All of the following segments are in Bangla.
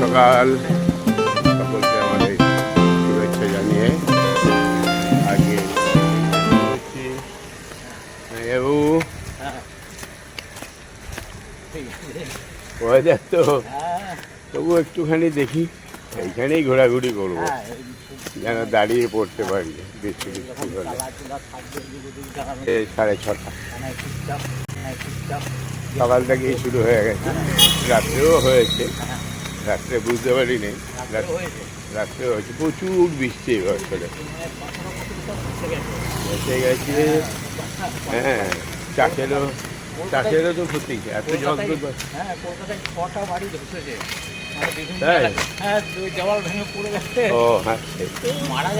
সকাল। সকলকে আমাদের শুভেচ্ছা জানিয়ে আগে বাবু ওয়েদার তো। তবু একটুখানি দেখি। এইখানেই ঘোরাঘুরি করব। যেন দাঁড়িয়ে পড়তে পারি বৃষ্টি বৃষ্টি হলে। সাড়ে ছটা। সকাল থেকেই শুরু হয়ে গেছে। রাত্রেও হয়েছে। রাত্রে বুঝতে পারিনি। রাত- রাত্রে হয়েছে। প্রচুর বৃষ্টি এবছরে এসে গেছে। হ্যাঁ চাষেরও চাষেরও তো ক্ষতি। এত জল হ্যাঁ কলকাতায় ছটা বাড়ি ধসেছে। মানে তাই? হ্যাঁ দেওয়াল ভেঙে পড়ে গেছে। ও হ্যাঁ মারা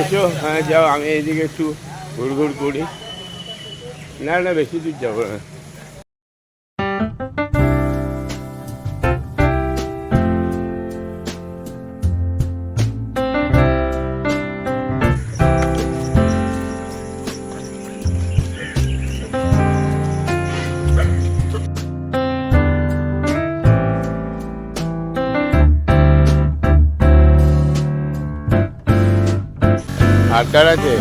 এসো হ্যাঁ যাও আমি এইদিকে একটু ঘুর ঘুর করি। না না বেশি দূর যাব না। আর কার আছে?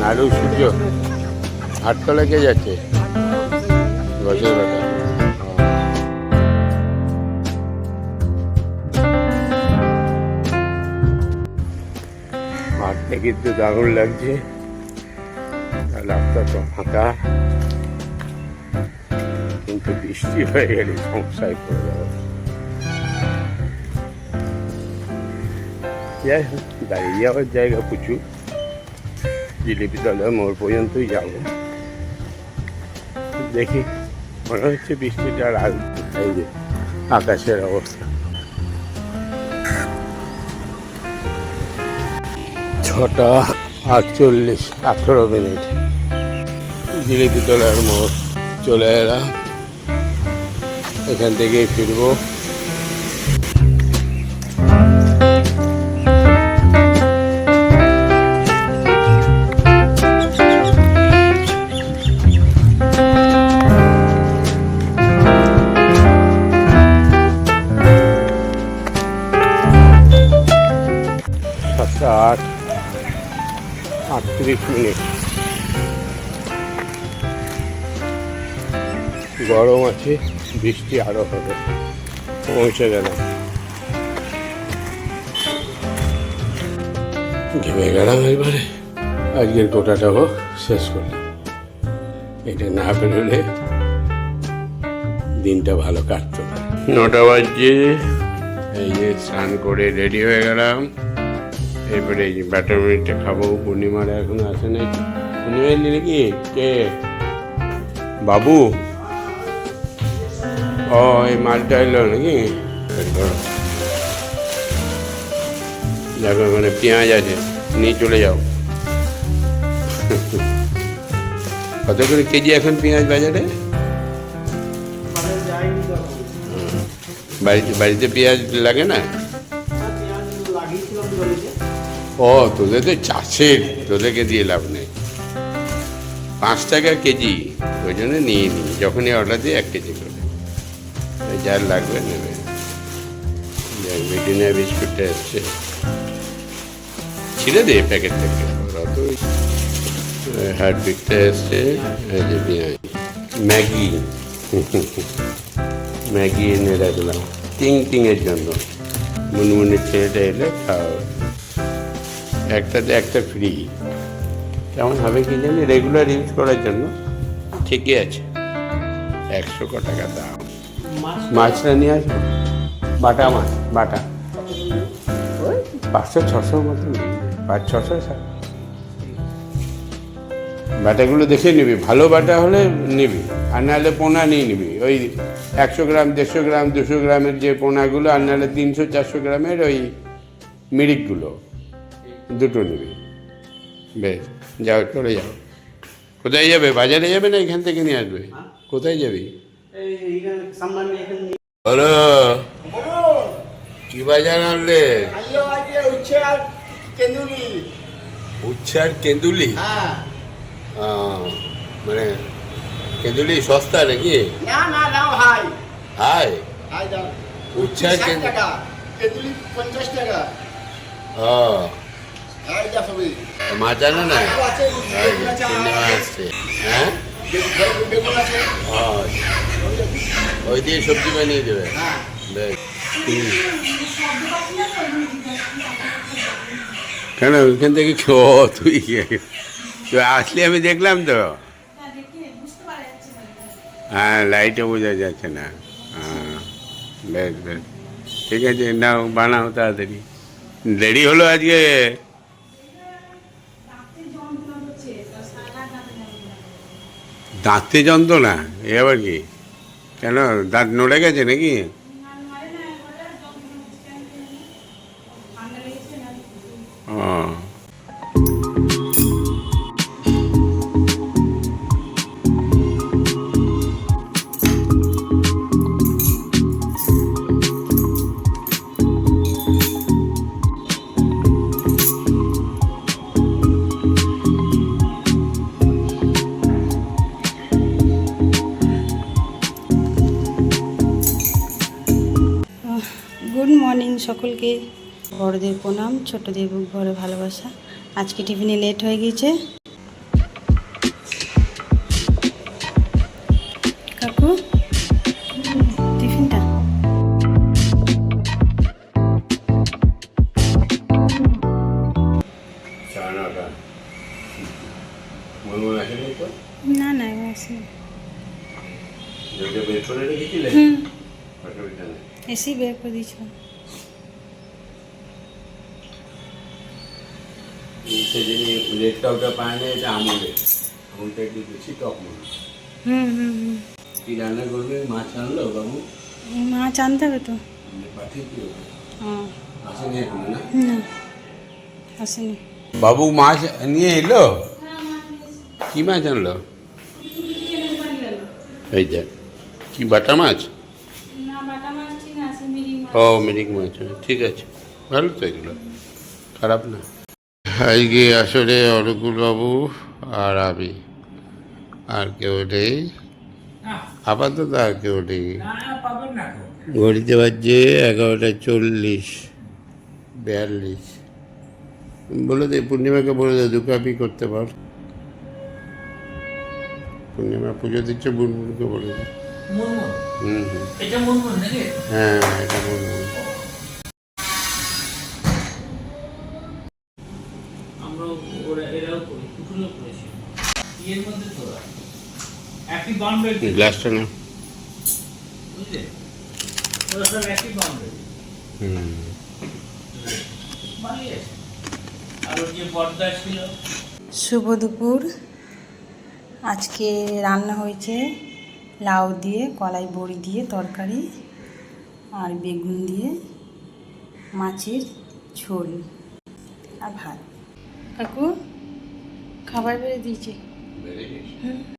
নাড়ু সূর্য। আটতলা কে যাচ্ছে? গছের হাঁটতে কিন্তু দারুণ লাগছে। রাস্তা তো ফাঁকা। কিন্তু বৃষ্টি হয়ে গেলে সমস্যায় পড়ে যাব। যাই হোক দাঁড়িয়ে যাওয়ার জায়গা প্রচুর জিলিপি তলার মোড় পর্যন্তই যাব দেখি মনে হচ্ছে বৃষ্টিটা আর এই আকাশের অবস্থা ছটা আটচল্লিশ আঠেরো মিনিট জিলিপি তলার মোড় চলে এলাম এখান থেকেই ফিরবো মিনিট গরম আছে, বৃষ্টি আরও হবে। পৌঁছে গেলাম। ঘেমে গেলাম এবারে। আজকের গোটাটা হোক, শেষ করলাম। এটা না বেরোলে দিনটা ভালো কাটতো না। নটা বাজছে, এই যে স্নান করে রেডি হয়ে গেলাম। এরপরে এই যে ব্যাটার মিনিটটা খাব। পূর্ণিমার এখন আসে নাই। পূর্ণিমা এলি নাকি কে? বাবু? ও এই মালটা এলো নাকি? দেখো মানে পেঁয়াজ আছে। নিয়ে চলে যাও। কত করে কেজি এখন পেঁয়াজ বাজারে? বাড়িতে বাড়িতে পেঁয়াজ লাগে না? ও তোদের তো চাষের তোদেরকে দিয়ে লাভ নেই। পাঁচ টাকা কেজি ওই জন্য নিয়ে নিই যখনই অর্ডার দিই এক কেজি করে। যার লাগবে নেবে। যাক, ব্রিটানিয়া বিস্কুটটা এসছে। ছিঁড়ে দে প্যাকেট থেকে। ওরা তো হার্টবিটটা এসছে ম্যাগি। ম্যাগি এনে রাখলাম। টিং টিংয়ের জন্য। মুনমুনির ছেলেটা এলে খাওয়া একটাতে একটা ফ্রি কেমন হবে কি জানি? রেগুলার ইউজ করার জন্য। ঠিকই আছে। একশো ক টাকা দাম। মাছটা নিয়ে আসব? বাটা মাছ, বাটা। পাঁচশো, ছশো মতো। পাঁচ, ছশো বাটাগুলো দেখে নিবি। ভালো বাটা হলে নিবি। আর নাহলে পোনা নিয়ে নিবি। ওই একশো গ্রাম, দেড়শো গ্রাম, দুশো গ্রামের যে পোনাগুলো, আর নাহলে তিনশো, চারশো গ্রামের ওই মিরিকগুলো। দুটো নেবে বেশ যাও চলে যাও। কোথায় যাবে? বাজারে যাবে না এখান থেকে নিয়ে আসবে? কোথায় যাবি? বলো। কি বাজার আনলে? উচ্ছে আর কেঁদুলি হ্যাঁ। মানে কেঁদুলি সস্তা নাকি? না হাই। উচ্ছে আর কেঁদুলি পঞ্চাশ টাকা। সবই মাছ আনো না চিংড়ি মাছ আসছে। হ্যাঁ? ও, ওই দিয়ে সবজি বানিয়ে দেবে। হ্যাঁ। বেশ। কেন? ওইখান থেকে ও তুই তুই আসলে আমি দেখলাম তো। হ্যাঁ লাইটে বোঝা যাচ্ছে না। হ্যাঁ বেশ বেশ। ঠিক আছে নাও বানাও তাড়াতাড়ি। দেরি হলো আজকে। দাঁতে যন্ত্রণা এ আবার কি? কেন দাঁত নড়ে গেছে নাকি? সকলকে বড়দের প্রণাম ছোটদের বুক ভরে ভালোবাসা। আজকে টিফিনে লেট হয়ে গিয়েছে। কাকু টিফিনটা? না না এসে নেই এসেই বের করে দিয়েছিলাম। এটা আমলে আমলটা একটু বেশি টক মনে হয়। হুম হুম হুম। কি রান্না করবে? মাছ আনলো বাবু? মাছ আনতে হবে তো। পাঠিয়ে দিও। আসেনি এখন না? না আসেনি। বাবু মাছ নিয়ে এলো? কি মাছ আনলো? এই যে কি বাটা মাছ। ও মিরিক মাছ হ্যাঁ, ঠিক আছে। ভালো তো এগুলো খারাপ না। আজকে আসলে অরকুল বাবু আর আমি। আর কেউ নেই। আপাতত আর কেউ নেই। ঘড়িতে বাজছে এগারোটা চল্লিশ বিয়াল্লিশ। বলে দে পূর্ণিমাকে বলে দে দু কাপি করতে পার পূর্ণিমা পুজো দিচ্ছে বুনবুনকে বলে দে। হুম হুম। হ্যাঁ এটা বুনবুন ইয়ের মধ্যে তো একই বাউন্ডারি গ্লাসটা না বুঝলে? সব একই বাউন্ডারি হুম। ভালোই আছে আর ওর যে পর্দা ছিল। শুভ দুপুর। আজকে রান্না হয়েছে লাউ দিয়ে কলাই বড়ি দিয়ে তরকারি আর বেগুন দিয়ে মাছের ঝোল আর ভাত। কাকু খাবার বেড়ে দিয়েছে। লাউ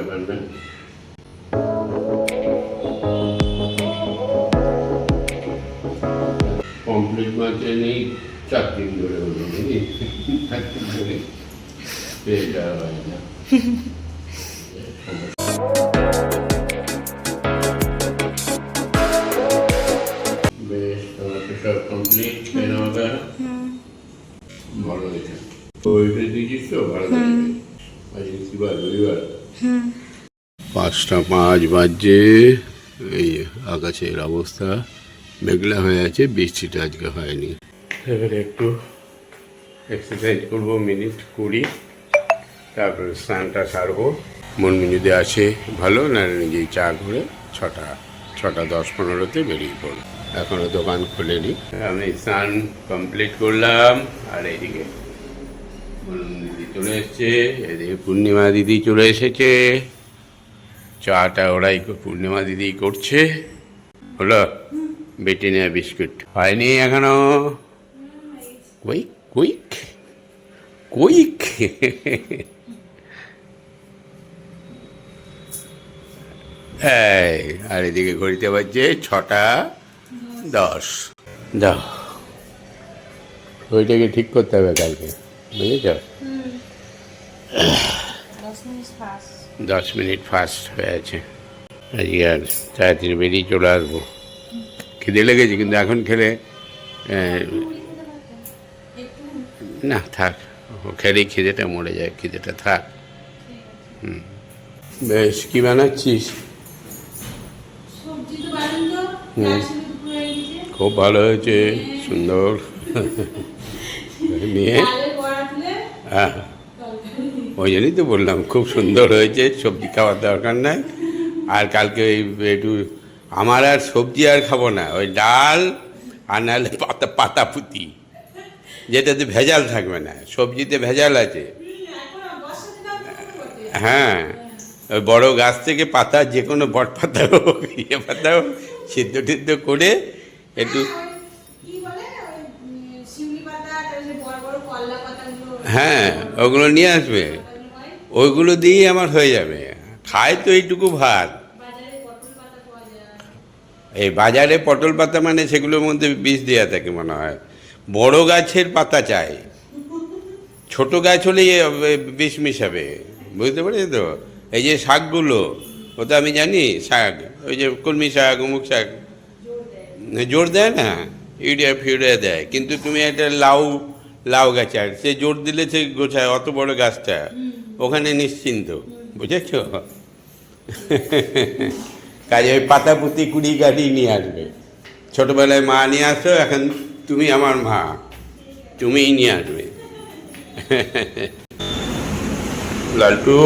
ভেজালের কোনো ব্যাপার না কমপ্লিট মাছে নেই চার দিন ধরে হলো নাকি? চার দিন ধরে পেয়ে যাওয়া হয় না। বেশ তোমার তো সব কমপ্লিট কেনা হবে? হুম। ভালো হয়েছে। ওইটা দিয়েছিস তো? ভালো লাগবে আজকে কি বার? রবিবার? পাঁচটা পাঁচ বাজছে এই আকাশের অবস্থা। মেঘলা হয়ে আছে, বৃষ্টিটা আজকে হয়নি। এবারে একটু এক্সারসাইজ করব মিনিট কুড়ি। তারপরে স্নানটা সারবো। মন যদি আসে ভালো না নিজেই চা করে ছটা ছটা দশ পনেরোতে বেরিয়ে পড়ো এখনও দোকান খোলেনি। আমি স্নান কমপ্লিট করলাম, আর এইদিকে চলে এসছে এদিকে পূর্ণিমা দিদি চলে এসেছে। চাটা ওরাই পূর্ণিমা দিদি করছে। হলো, বেটে নেওয়া বিস্কুট। হয়নি এখনও। কুইক কুইক কুইক আর এদিকে ঘড়িতে বাজছে ছটা দশ। দাও। ওইটাকে ঠিক করতে হবে কালকে। বুঝেছ দশ মিনিট ফাস্ট হয়ে আছে আজকে আর তাড়াতাড়ি বেরিয়ে চলে আসব খিদে লেগেছে কিন্তু এখন খেলে না থাক খেলেই খিদেটা মরে যায় খিদেটা থাক হুম বেশ কী বানাচ্ছিস খুব ভালো হয়েছে সুন্দর তুলে হ্যাঁ। ওই জন্যই তো বললাম, খুব সুন্দর হয়েছে, সবজি খাওয়ার দরকার নাই। আর কালকে ওই একটু, আমার আর সবজি আর খাব না, ওই ডাল আর নাহলে পাতা পাতা পুঁতি। যেটাতে ভেজাল থাকবে না, সবজিতে ভেজাল আছে। হ্যাঁ ওই বড় গাছ থেকে পাতা, যে কোনো বট পাতা হোক ইয়ে পাতা হোক, সিদ্ধ টিদ্ধ করে একটু হ্যাঁ ওগুলো নিয়ে আসবে। ওইগুলো দিয়েই আমার হয়ে যাবে। খায় তো এইটুকু ভাত। এই বাজারে পটল পাতা মানে সেগুলোর মধ্যে বিষ দেওয়া থাকে মনে হয়। বড় গাছের পাতা চাই। ছোট গাছ হলেই এ, বিষ মিশাবে। বুঝতে পারছি তো? এই যে শাকগুলো ও তো আমি জানি শাক ওই যে কলমি শাক অমুক শাক। জোর দেয় না? ইউরিয়া ফিউরিয়া দেয়। কিন্তু তুমি একটা লাউ লাউ গাছ আর সে জোর দিলে সে গোছায় অত বড় গাছটা। ওখানে নিশ্চিন্ত বুঝেছ? কাজে ওই পাতা পুঁতি কুড়ি গাড়ি নিয়ে আসবে। ছোটবেলায় মা নিয়ে আসো এখন তুমি আমার মা তুমিই নিয়ে আসবে। লালটু?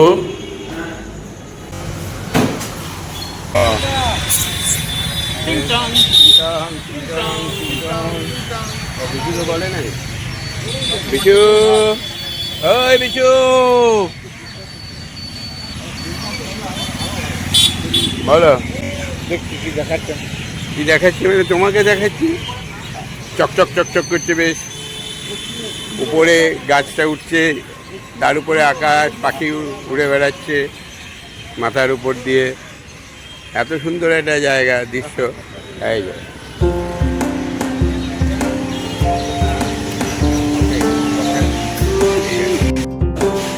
বলে নাই? বিচু। ওই বিচু। বলো। দেখছি কি দেখাচ্ছেন কি দেখাচ্ছি মানে তোমাকে দেখাচ্ছি? চকচক চকচক করছে বেশ। উপরে গাছটা উঠছে, তার উপরে আকাশ, পাখি উড়ে বেড়াচ্ছে মাথার উপর দিয়ে। এত সুন্দর একটা জায়গা, দৃশ্য। এই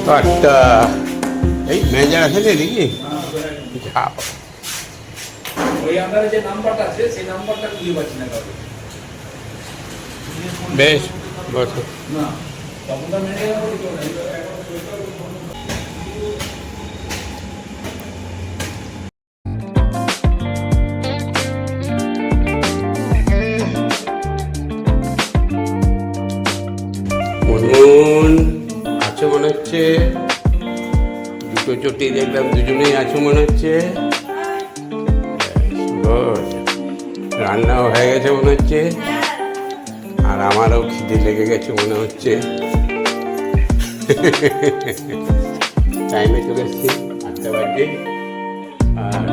যে। আচ্ছা এই ম্যানেজার আছে নাকি? যা ওই আন্ডারে যে নাম্বারটা আছে সেই নাম্বারটা খুঁজে পাচ্ছি না কাউকে। বেশ বসো। না চটি দেখলাম দুজনেই আছো মনে হচ্ছে. রান্নাও হয়ে গেছে মনে হচ্ছে। আর আমারও খিদে লেগে গেছে মনে হচ্ছে। টাইমে চলে এসছি, আটটা বাজে। আর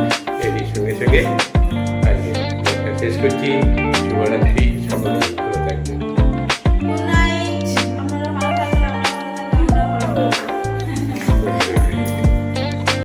এরই সঙ্গে সঙ্গে শেষ করছি। শুভরাত্রি সকলকে।